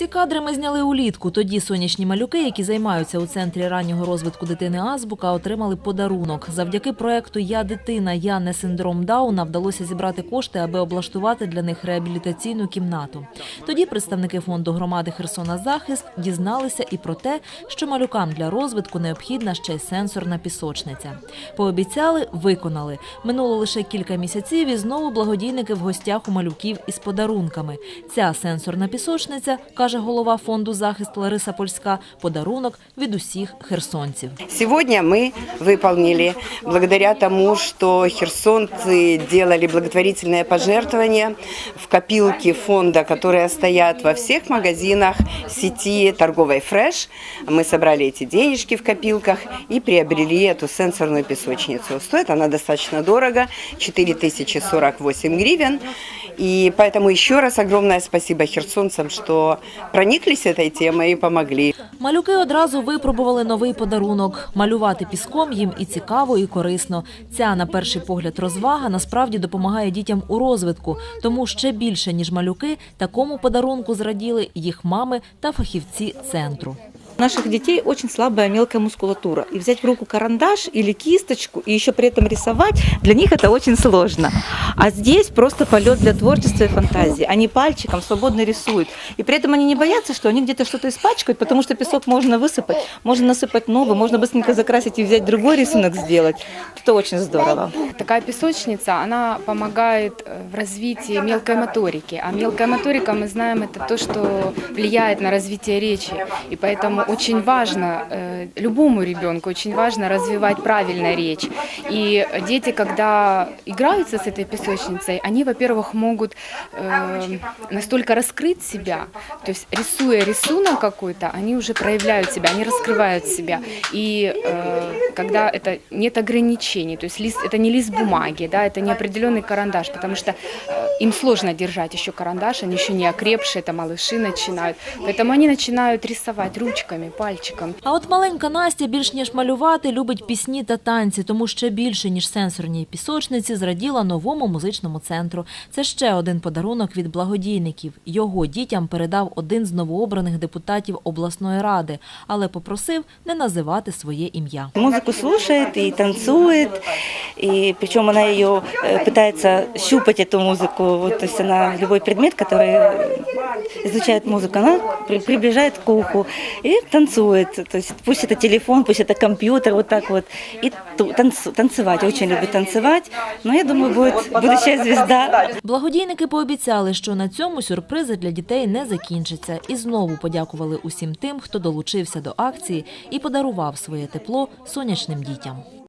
Ці кадри ми зняли улітку. Тоді сонячні малюки, які займаються у центрі раннього розвитку дитини Азбука, отримали подарунок. Завдяки проекту Я дитина, я не синдром Дауна вдалося зібрати кошти, аби облаштувати для них реабілітаційну кімнату. Тоді представники фонду громади Херсона Захист дізналися і про те, що малюкам для розвитку необхідна ще й сенсорна пісочниця. Пообіцяли, виконали. Минуло лише кілька місяців, і знову благодійники в гостях у малюків із подарунками. Ця сенсорна пісочниця, каже голова фонду захист Лариса Польська, подарунок від усіх херсонців. Сегодня мы выполнили, благодаря тому, что херсонцы делали благотворительное пожертвование в копилки фонда, которые стоят во всех магазинах сети торговой «Фреш». Мы собрали эти денежки в копилках и приобрели эту сенсорную песочницу. Стоит она достаточно дорого, 4048 гривен. И поэтому еще раз огромное спасибо херсонцам, что прониклись этой темой и помогли. Малюки одразу випробували новий подарунок. Малювати піском їм і цікаво, і корисно. Ця, на перший погляд, розвага насправді допомагає дітям у розвитку. Тому ще більше, ніж малюки, такому подарунку зраділи їх мами та фахівці центру. У наших детей очень слабая мелкая мускулатура. И взять в руку карандаш или кисточку и еще при этом рисовать, для них это очень сложно. А здесь просто полет для творчества и фантазии. Они пальчиком свободно рисуют. И при этом они не боятся, что они где-то что-то испачкают, потому что песок можно высыпать, можно насыпать новый, можно быстренько закрасить и взять другой рисунок сделать. Это очень здорово. Такая песочница, она помогает э, в развитии мелкой моторики. А мелкая моторика, мы знаем, это то, что влияет на развитие речи. И поэтому очень важно, э, любому ребенку очень важно развивать правильно речь. И дети, когда играются с этой песочницей, они, во-первых, могут э, настолько раскрыть себя, то есть рисуя рисунок какой-то, они уже проявляют себя, они раскрывают себя. И э, когда это нет ограничений, то есть лист, это не лист бумаги, да, это не определенный карандаш, потому что э, им сложно держать еще карандаш, они еще не окрепшие, это малыши начинают, поэтому они начинают рисовать ручками, пальчиком. А от маленька Настя більш ніж малювати любить пісні та танці, тому ще більше ніж сенсорні пісочниці зраділа новому музичному центру. Це ще один подарунок від благодійників. Його дітям передав один з новообраних депутатів обласної ради, але попросив не називати своє ім'я. Музыку слушает и танцует, и причем она ее э, пытается щупать эту музыку. Вот, то есть она любой предмет, который изучает музыку, она при- приближает к уху и танцует. То есть пусть это телефон, пусть это компьютер, вот так вот. И ту- танцу- танцевать, очень любит танцевать. Но я думаю, будет будущая звезда. Благодійники пообіцяли, що на цьому сюрпризи для дітей не закінчаться, і знову подякували усім тим, хто долучився до акції і подарував своє тепло сонячним дітям.